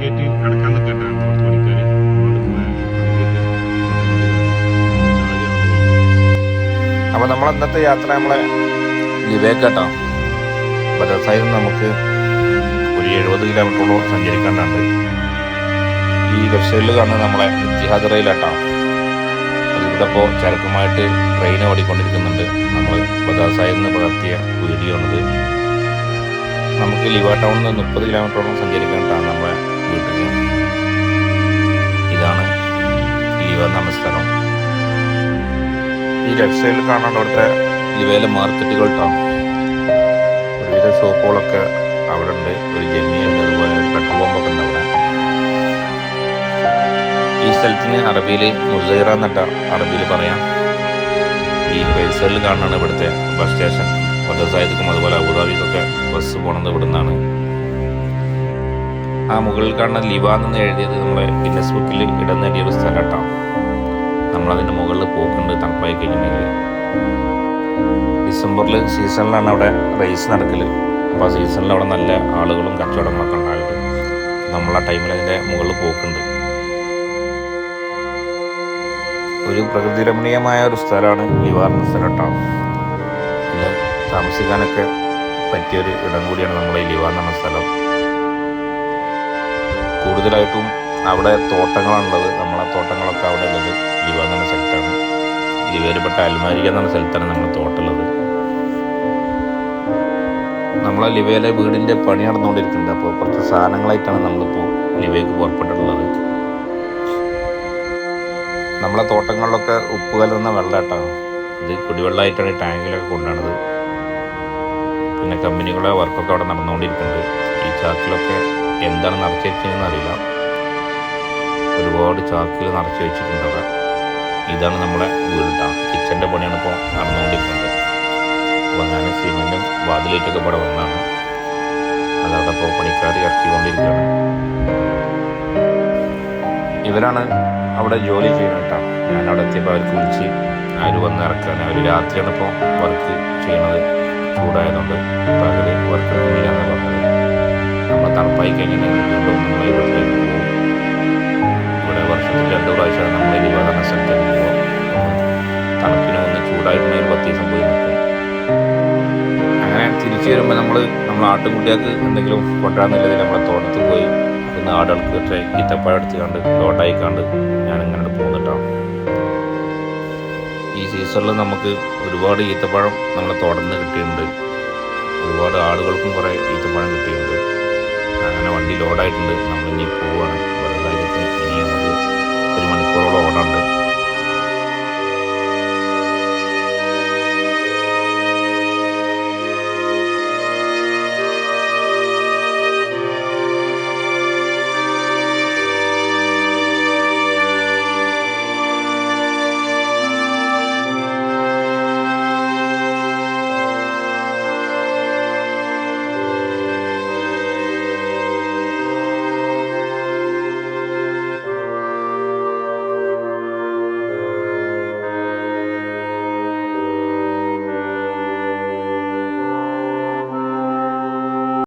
ബാരിക്കേറ്റ് അടക്കാൻ നിൽക്കട്ടാണ് കുറച്ച് അപ്പോൾ നമ്മൾ ഇന്നത്തെ യാത്ര നമ്മളെ വിവേക് കേട്ടോ ബദർസായിൽ നിന്ന് നമുക്ക് ഒരു എഴുപത് കിലോമീറ്ററോളം സഞ്ചരിക്കേണ്ടതുണ്ട് ഈ ലെഫ്റ്റ് സൈഡിൽ കാണുന്നത് നമ്മളെ ഇത്തിഹാദ് റെയിലാട്ടോ. അതിവിടെ ഇപ്പോൾ ചരക്കുമായിട്ട് ട്രെയിൻ ഓടിക്കൊണ്ടിരിക്കുന്നുണ്ട്. നമ്മൾ ബദാസായിൽ നിന്ന് പകർത്തിയ വീഡിയോ ആണിത്. നമുക്ക് ലിവ ടൗണിൽ നിന്ന് മുപ്പത് കിലോമീറ്ററോളം സഞ്ചരിക്കേണ്ടതാണ് നമ്മളെ ലെഫ്റ്റ് സൈഡിൽ കാണാൻ അവിടുത്തെ ഈ മാർക്കറ്റുകൾ കേട്ടോ ഒരുവിധ ഷോപ്പുകളൊക്കെ അവിടെ ഉണ്ട് ഒരു ജെമ്മിയുണ്ട് അതുപോലെ പെട്രോൾ പമ്പൊക്കെ ഉണ്ട് അവിടെ. ഈ സ്ഥലത്തിന് അറബിയിൽ മുസൈറ എന്നിട്ട അറബിയിൽ പറയാം. ഈ റൈറ്റ് കാണാണ് ഇവിടുത്തെ ബസ് സ്റ്റേഷൻ വദസായതിക്കും അതുപോലെ അബുദാബിക്കൊക്കെ ബസ് പോണത് ഇവിടെ നിന്നാണ് ആ മുകളിൽ കാണുന്ന ലിബാൻ എന്ന് എഴുതിയത് നമ്മുടെ ഗിന്നസ് ബുക്കിൽ ഇടം നേടിയ ഒരു സ്ഥലം കേട്ടോ. നമ്മളതിന്റെ മുകളിൽ പോക്കുണ്ട് തണുപ്പായി കഴിഞ്ഞിട്ടുണ്ടെങ്കിൽ. ഡിസംബറിൽ സീസണിലാണ് അവിടെ റേസ് നടക്കൽ അപ്പോൾ ആ സീസണിൽ അവിടെ നല്ല ആളുകളും കച്ചവടങ്ങളൊക്കെ ഉണ്ടായിട്ട് നമ്മൾ ആ ടൈമിൽ അതിന്റെ മുകളിൽ പോക്കുണ്ട്. ഒരു പ്രകൃതി രമണീയമായ ഒരു സ്ഥലമാണ് ലിവാർ എന്ന സ്ഥലം കേട്ടോ താമസിക്കാനൊക്കെ പറ്റിയൊരു ഇടം കൂടിയാണ് നമ്മുടെ ഈ ലിവാർ എന്ന സ്ഥലം. കൂടുതലായിട്ടും അവിടെ തോട്ടങ്ങളാണുള്ളത്. നമ്മളെ തോട്ടങ്ങളൊക്കെ അവിടെ ഉള്ളത്. ലിവയിൽപ്പെട്ട അൽമാരിക എന്ന സ്ഥലത്താണ് നമ്മൾ തോട്ടുള്ളത്. നമ്മളെ ലിവയിലെ വീടിന്റെ പണി നടന്നുകൊണ്ടിരിക്കുന്നുണ്ട്. അപ്പോൾ കുറച്ച് സാധനങ്ങളായിട്ടാണ് നമ്മളിപ്പോൾ ലിവയ്ക്ക് പുറപ്പെട്ടിട്ടുള്ളത്. നമ്മളെ തോട്ടങ്ങളിലൊക്കെ ഉപ്പ് കലർന്ന വെള്ളമായിട്ടാണ് ഇത് കുടിവെള്ളമായിട്ടാണ് ടാങ്കിലൊക്കെ കൊണ്ടുവന്നത്. പിന്നെ കമ്പനികളെ വർക്കൊക്കെ അവിടെ നടന്നുകൊണ്ടിരിക്കുന്നുണ്ട്. ഈ ചാക്കിലൊക്കെ എന്താണ് നിറച്ച് വെച്ചതെന്ന് അറിയില്ല. ഒരുപാട് ചാക്കിൽ നിറച്ച് വെച്ചിട്ടുണ്ട് അവിടെ. ഇതാണ് നമ്മുടെ വീട് കിച്ചന്റെ പണിയാണ് ഇപ്പോൾ നടന്നുകൊണ്ടിരിക്കുന്നത്. അപ്പോൾ ഞാൻ സിമെന്റും വാതിലേറ്റൊക്കെ ഇവിടെ വന്നാണ് അതവിടെ ഇപ്പോൾ പണിക്കാർ ഇറക്കിക്കൊണ്ടിരിക്കുകയാണ്. ഇവരാണ് അവിടെ ജോലി ചെയ്യുന്നത് കേട്ടോ ഞാൻ അവിടെ എത്തിയപ്പോൾ അവർക്ക് വിളിച്ച് അവർ വന്ന് ഇറക്കാൻ അവർ രാത്രിയാണ് ഇപ്പോൾ വർക്ക് ചെയ്യണത് ചൂടായതുകൊണ്ട് പകൽ വർക്ക് ഇല്ല പറഞ്ഞത്. നമ്മൾ തണുപ്പായി കഴിഞ്ഞാൽ വീണ്ടും നമ്മൾ വീട്ടിലേക്ക് പോകും വരുമ്പോൾ നമ്മൾ നമ്മൾ ആട്ടുകുട്ടികൾക്ക് എന്തെങ്കിലും കൊണ്ടാന്നില്ലെങ്കിൽ നമ്മളെ തോട്ടത്തിൽ പോയി പിന്നെ ആടുകൾക്ക് ഈത്തപ്പഴം എടുത്ത് കണ്ട് ലോട്ടായിക്കാണ്ട് ഞാൻ ഇങ്ങനെ പോകുന്നിട്ടാണ് ഈ സീസണിൽ നമുക്ക് ഒരുപാട് ഈത്തപ്പഴം നമ്മളെ തോട്ടത്തിൽ നിന്ന് കിട്ടിയിട്ടുണ്ട്. ഒരുപാട് ആളുകൾക്കും കുറേ ഈത്തപ്പഴം കിട്ടിയിട്ടുണ്ട്. അങ്ങനെ വണ്ടി ലോഡായിട്ടുണ്ട്. നമ്മളിനി പോവാണ്